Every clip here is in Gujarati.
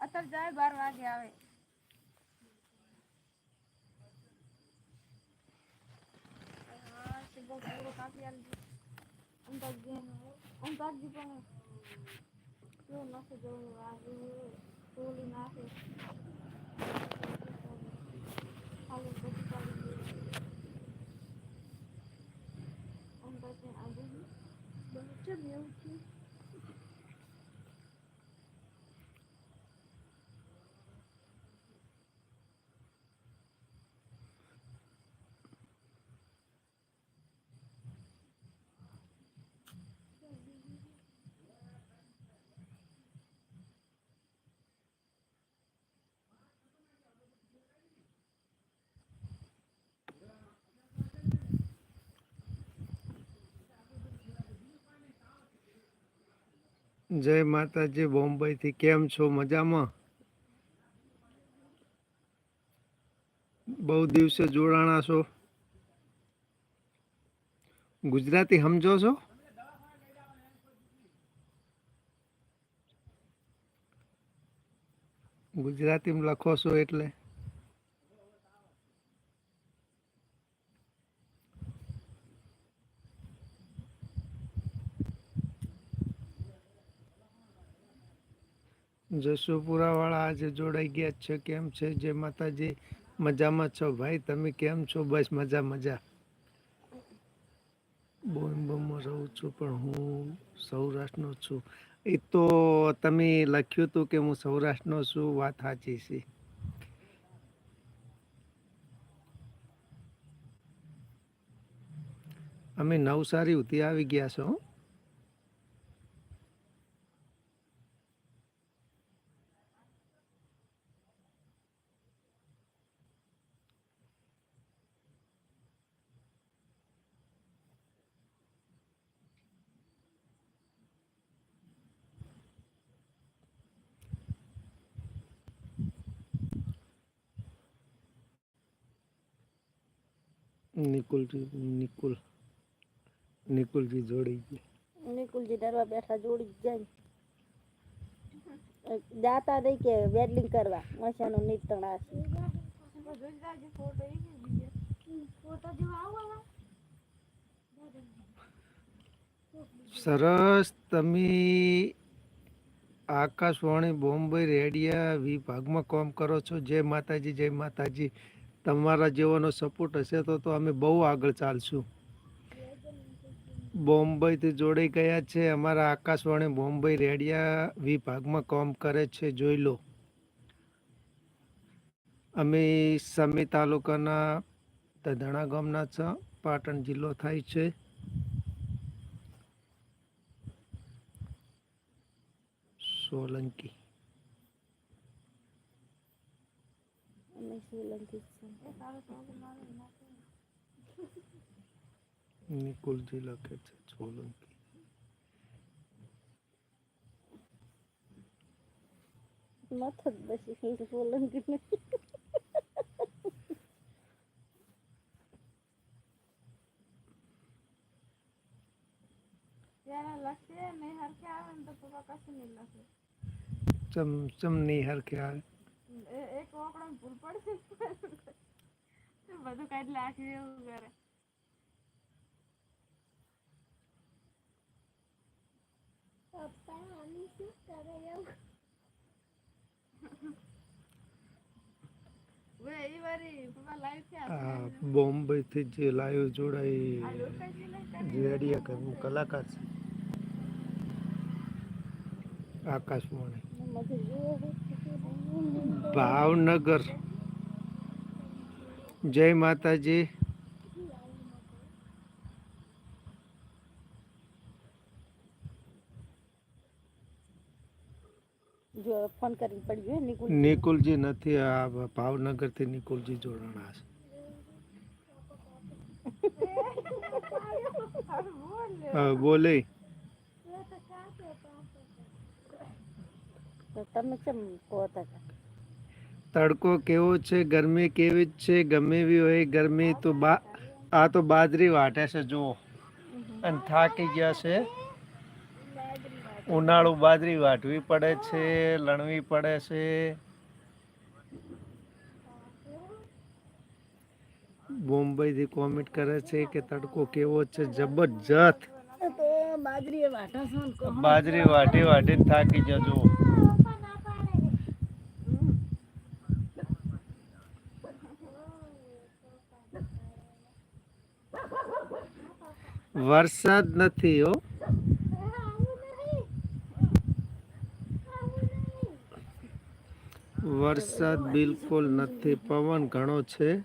અત્યારે જાય બાર વાગે આવે. નાખે જેવું આજે તોલી નાખે ખાલી બધું કાઢી દે. અંદાજે આજે બહુ ચમ એવું થયું. જય માતાજી, બોમ્બેથી કેમ છો? મજામાં? બહુ દિવસે જોડાણા છો. ગુજરાતી સમજો છો? ગુજરાતીમાં લખો છો એટલે. જસોપુરા વાળા આજે જોડાઈ ગયા છે. કેમ છે? જે માતાજી, મજામાં છો? ભાઈ, તમે કેમ છો? બસ મજા મજા. બોમ્બમાં રહું છું, પણ હું સૌરાષ્ટ્રનો છું. એ તો તમે લખ્યું હતું કે હું સૌરાષ્ટ્રનો છું. વાત સાચી છે. અમે નવસારી ઉતી આવી ગયા છો હો. નિકુલજી નિકુલ નિકુલજી જોડી ગઈ. નિકુલજી ડરવા બેઠા જોડી જાય જાતા નહીં કે વેલ્ડિંગ કરવા મશાનું નીતણ આ સરસ તમે આકાશવાણી બોમ્બે રેડિયા વિભાગમાં કામ કરો છો. જય માતાજી જય માતાજી. તમારા જેવાનો સપોર્ટ હશે તો તો અમે બહુ આગળ ચાલશું. બોમ્બેથી જોડાઈ ગયા છે અમારા આકાશવાણી બોમ્બે રેડિયા વિભાગમાં કામ કરે છે, જોઈ લો. અમે સમી તાલુકાના ધણા ગામના છે, પાટણ જિલ્લો થાય છે. સોલંકી. અમે શ્રીલંકી નિકુલજી લખે છે સોલંકી મથક બસી સોલંકી લખે નહીં હરખે આવે ને તો પપ્પા કશું નહીં લખે ચમ ચમ નહીં હરખે આવે એ- ઓકડો ભૂલ પડશે બધું કાઢી નાખી એવું કરે વે ઈ વારી પપ્પા લાઈવ છે આ બોમ્બેથી જે લાઈવ જોડાઈ રેડિયા કરવું કલાકાર છે. આકાશવાણી ભાવનગર. જય માતાજી. જો ફોન કરીને પડી ગયો નિકુલજી. નથી આ ભાવનગરથી નિકુલજી જોડાણા છે. બોલે. તો તમે કેમ કહો હતા? તડકો કેવો છે ગરમી કેવી જ છે ગમે એવી હોય ગરમી તો બા આ તો બાજરી વાટે છે જુઓ. અને થાકી ગયા છે. ઉનાળુ બાજરી વાટવી પડે છે લણવી પડે છે. બોમ્બેથી કોમેન્ટ કરે છે કે તડકો કેવો છે જબરજસ્ત. બાજરી વાટા વાઢી થાકી જજો વરસાદ નથી હો. વરસાદ બિલકુલ નથી. પવન ઘણો છે.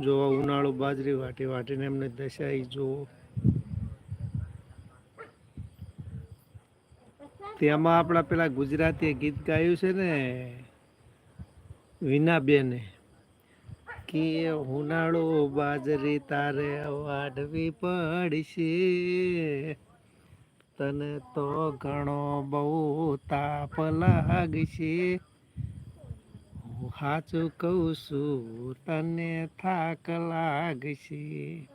જો ઉનાળો બાજરી વાટી વાટીને એમને દશાઈ જુઓ. તેમાં આપણા પેલા ગુજરાતી ગીત ગાયું છે ને, વિનાબેને. કે ઉનાળો બાજરી તારે વાઢવી પડશે. તને તો ઘણો બહુ તાપ લાગશે. હું સાચું કહું છું, તને થાક લાગશે.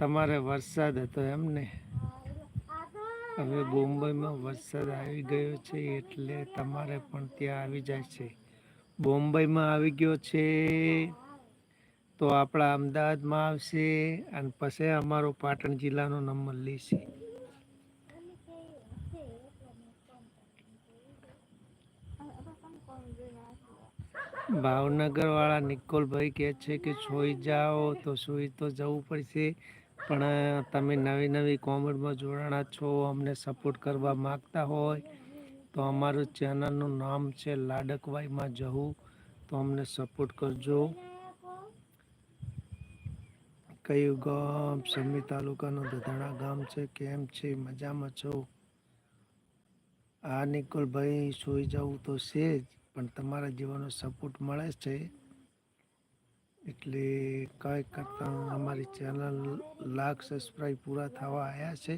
તમારે વરસાદ હતો એમને? હવે બોમ્બેમાં વરસાદ આવી ગયો છે એટલે તમારે પણ ત્યાં આવી જાય છે. બોમ્બેમાં આવી ગયો છે તો આપણા અમદાવાદમાં આવશે અને પછી અમારો પાટણ જિલ્લાનો નંબર લેશે. ભાવનગર વાળા નિકોલભાઈ કહે છે કે સુઈ જાઓ તો સુઈ તો જવું પડશે. પણ તમે નવી નવી કોમેન્ટમાં જોડાણા છો, અમને સપોર્ટ કરવા માગતા હોય, તો અમારું ચેનલનું નામ છે લાડકવાઈમાં જવું તો અમને સપોર્ટ કરજો. કયું ગામ? સમી તાલુકાનું દધાણા ગામ છે. કેમ છે? મજામાં છો? આ નિકોલભાઈ સુઈ જવું તો છે જ, પણ તમારા જીવનનો સપોર્ટ મળે છે. એટલે કંઈ કરતાં અમારી ચેનલ લાખ સબસ્ક્રાઈબ પૂરા થવા આવ્યા છે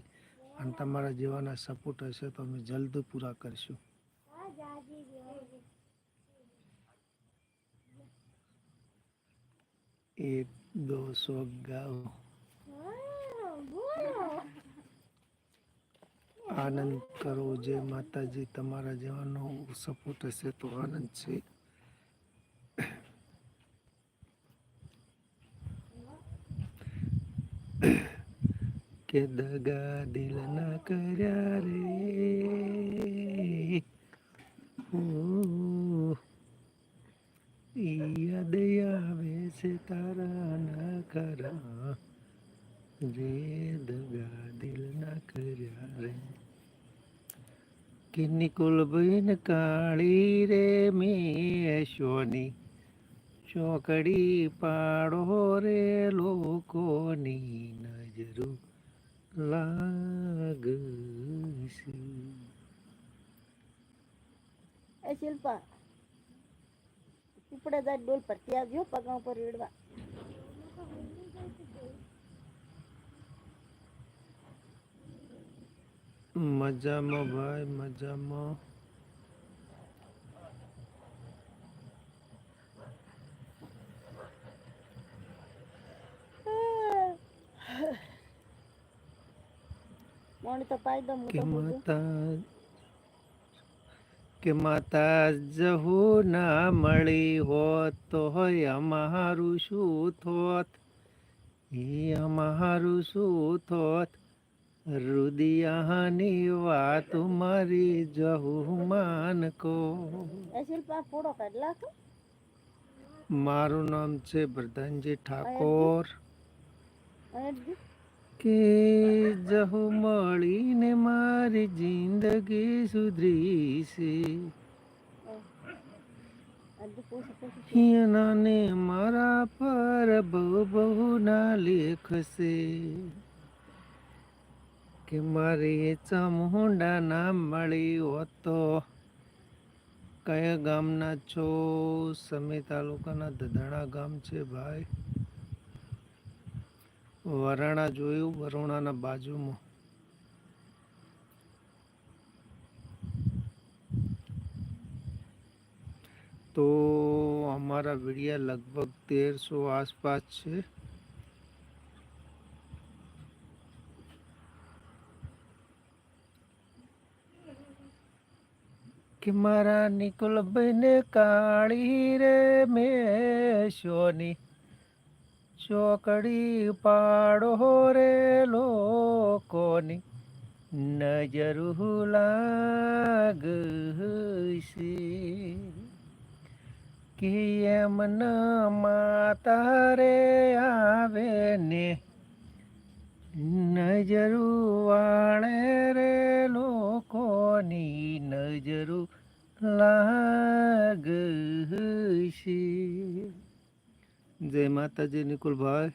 અને તમારા જેવાના સપોર્ટ હશે તો અમે જલ્દ પૂરા કરશું. એક, દો, સો ગાઓ આનંદ કરો જે માતાજી, તમારા જેવાનો સપોર્ટ હશે તો આનંદ છે. કે દગા દિલ ના કર્યા રે. યાદ આવે છે તારા ના કરા રે દગા દિલ ના કર્યા રે. કે નિકુલ બહેન કાળી રે મેશોની. ચોકડી પાડો રે લોકોની નજરો. લાગશે. એ શિલ્પા પીપળે જાય ડોલ પર ત્યાં ગયો પગા ઉપર રેડવા. મજામાં ભાઈ મજામાં. મોણી તો પાઈ દઉં કે માતા કે માતા જહુ ના મળી હોત તો હોય અમારું શું થોત? એ અમારું શું થોત? રુદિયાની વાત મારી જહુ માન કો શિલ્પા મારું નામ છે પ્રધાનજી ઠાકોર. કે જહો મળીને મારી જિંદગી સુધરી છે હિયનાને મારા પર બહુ બહુ ના લેખશે. કે મારી ચામુંડા ના મળી હોતો કયા ગામના છો? સમી તાલુકાના દધાણા ગામ છે ભાઈ. વરાણા જોયું, વરુણાના બાજુમાં. તો અમારા વિડિયા લગભગ તેરસો આસપાસ છે. કે મારા નિકુલ બને કાળી રે મેં શોની ચોકડી પાડો રે લોકોની. નજર લાગશે. કે એમના માતા રે આવે ને. નજરુ વાળે રે લોકોની નજરુ લાગશે. જય માતાજી, નિકુલભાઈ.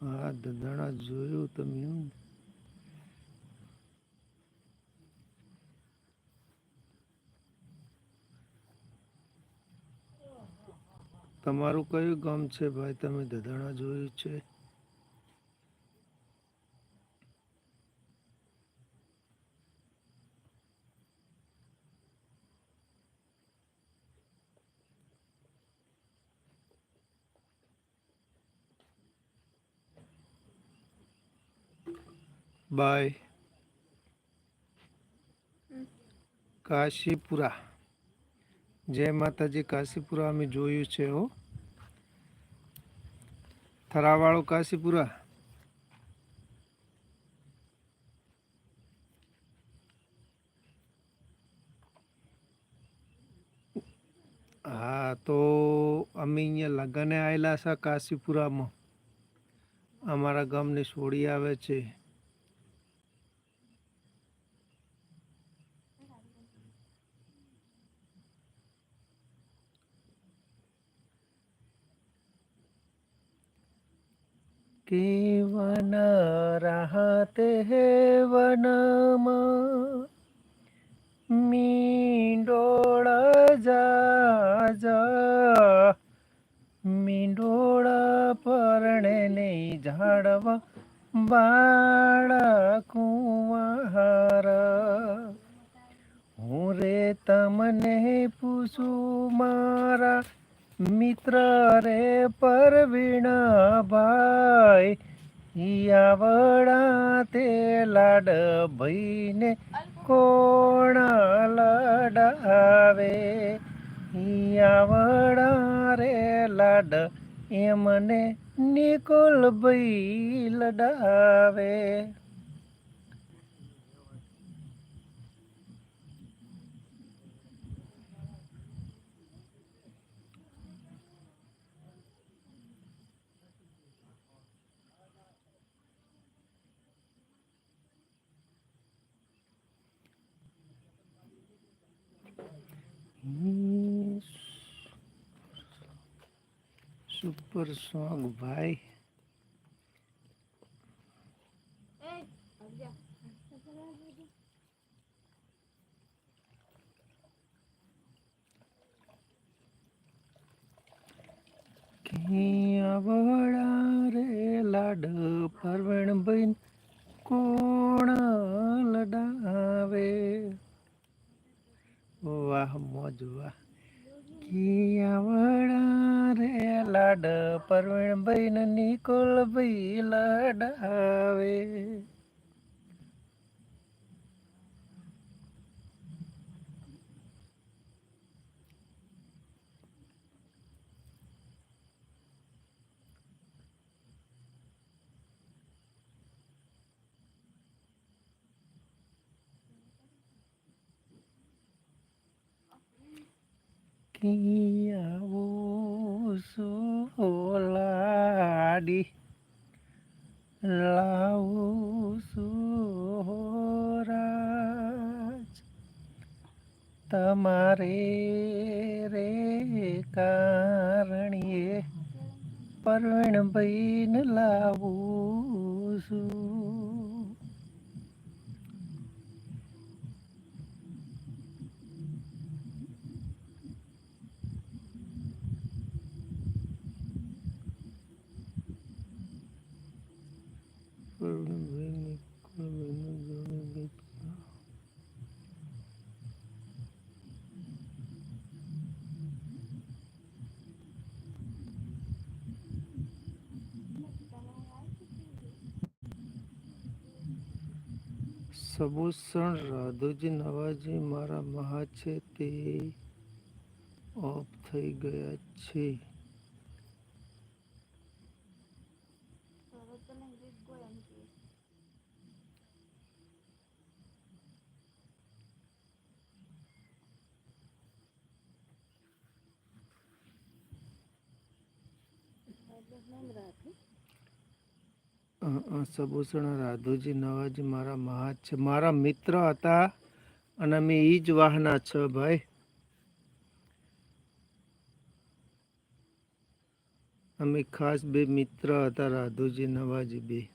હા દદાણા જોયું તમે એમ. તમારું કયું ગામ છે ભાઈ? તમે દદાણા જોયું છે? બાય કાશીપુરા જય માતાજી કાશીપુરા અમે જોયું છે હો થરાવાળો કાશીપુરા હા, તો અમે અહીંયા લગને આવેલા છે કાશીપુરામાં. અમારા ગામની છોડી આવે છે કે વન હે વનમાં. મીંડોળ જા મીંડોળ પરણે નહીં ઝાડવા બાળા કુંવાર હું રે તમને પૂછું મારા મિત્ર રે પરવીણા ભાઈ. યાવડા તે લાડ ભઈને કોણ લડાવે? યાવડા રે લાડ એમને નિકોલ ભઈ લડાવે. સુપર સોંગ ભાઈ એ અગિયાર. વડા રે લાડ પરવણ બન કોણ લડાવે વાહ મોજ વાહ વડા રે લાડ પરવણ બન નિકોલ ભાઈ લડાવે કિયાવો સોલાડી લાવું સુરાજ તમારે રે કારણીએ પરવણ બહીન લાવું છું પરવણ બહીને પરવણ જોડે ગીત સબુસણ રાધુજી નવાજી મારા મહા છે તે ઓફ થઈ ગયા છે તરત તને ગીત કોઈ એમ કે સબુસણ રાધુજી નવાજી મારા મહા છે. મારા મિત્ર હતા અને અમે એ જ વાહના છો ભાઈ. અમે ખાસ બે મિત્ર હતા, રાધુજી, નવાજી બે.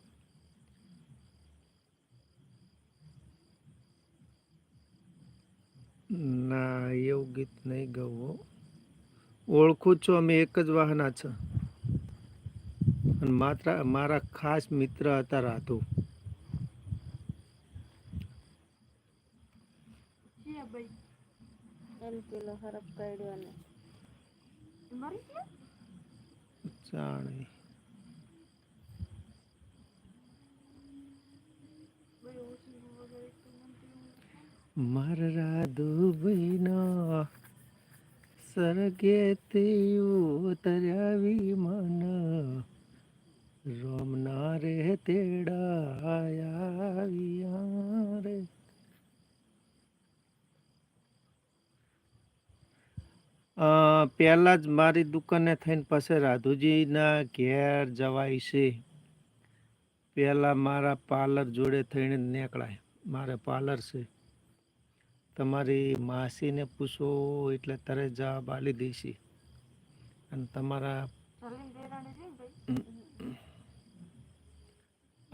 ના, એવું ગીત નહીં ગવું ઓળખું છું અમે એક જ વાહના છે. અને માત્ર મારા ખાસ મિત્ર હતા રાધુ. જાણે. મારા રાધુભાઈનો સરગે તે ઉતર્યાવી મન. રોમના રે તેડાયા રે પહેલાં પહેલા જ મારી દુકાને થઈને પાસે રાધુજીના ઘેર જવાય છે. પહેલા મારા પાર્લર જોડે થઈને નીકળાય. મારે પાર્લર છે. તમારી માસીને પૂછો એટલે તરત જવાબ આલી દઈશી. અને તમારા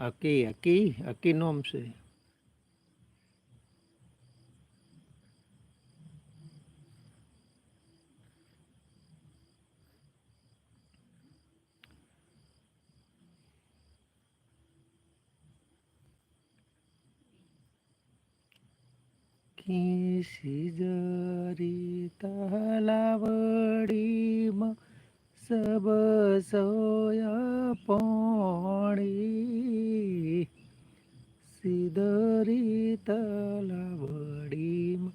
Salim aquí, aquí no sé. Aki Aki Aki નોમ છે કિસી જરી તલાવડીમાં સબ સોયા પાણી તલાવડીમાં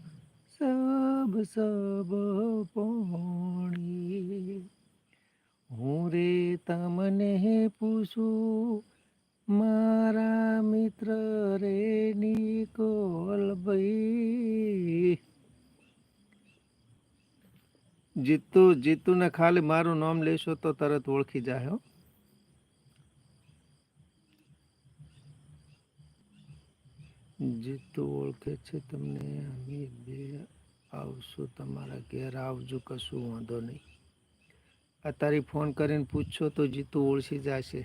સબ સબ પોણી. હું રે તમને પૂછું, મારા મિત્ર રે નિકોલ ભાઈ. જીતુ જીતુ ને ખાલી મારું નામ લેશો તો તરત ઓળખી જાય હો. જીતુ ઓળખે છે તમને અમે બે આવશું તમારા ઘેર, આવજો કશું વાંધો નહીં. અત્યારે ફોન કરીને પૂછશો તો જીતું ઓળખી જશે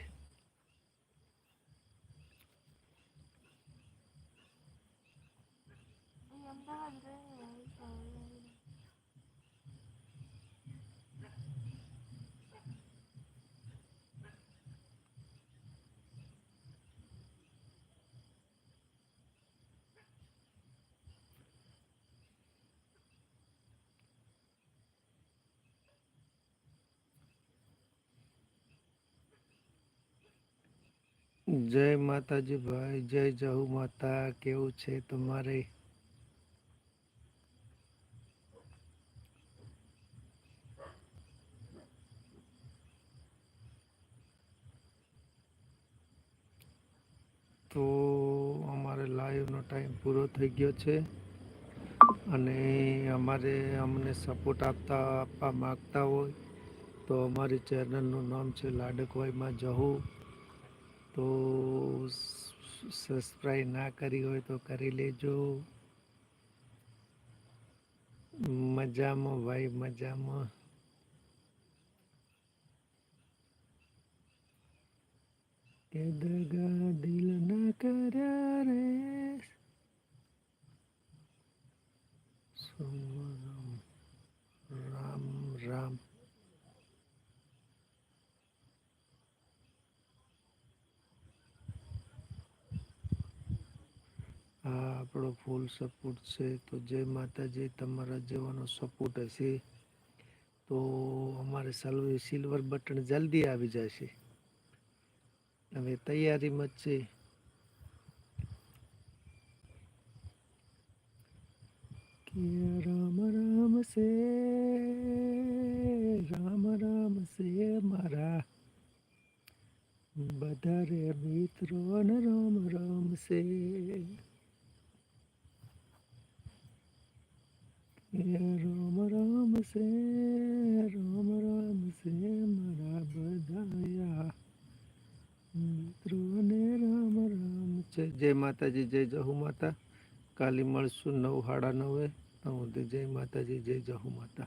એ અમદાવાદ રહે જય માતાજી ભાઈ જય જહુ માતા, કેવું છે તમારે? તો અમારે લાઈવનો ટાઈમ પૂરો થઈ ગયો છે અને અમારે અમને સપોર્ટ આપતા, આપવા માગતા હોય તો અમારી ચેનલનું નામ છે લાડકવાઈમાં જહુ. તો સબસ્ક્રાઈબ ના કરી હોય તો કરી લેજો. મજામાં ભાઈ, મજામાં. કે દગા દિલ ના કર્યા રે. રામ રામ. હા આપણો ફૂલ સપોર્ટ છે. તો જય માતાજી, તમારા જેવાનો સપોર્ટ હશે. તો અમારે સિલ્વર બટન જલ્દી આવી જશે. હવે તૈયારીમાં જ છે. રામ રામ સે રામ રામ સે મારા. બધા રે મિત્રો રામ રામ સે જય માતાજી, જય જહુ માતા. કાલી મળશું નવ સાડા નવે. નવ જય માતાજી, જય જહુ માતા.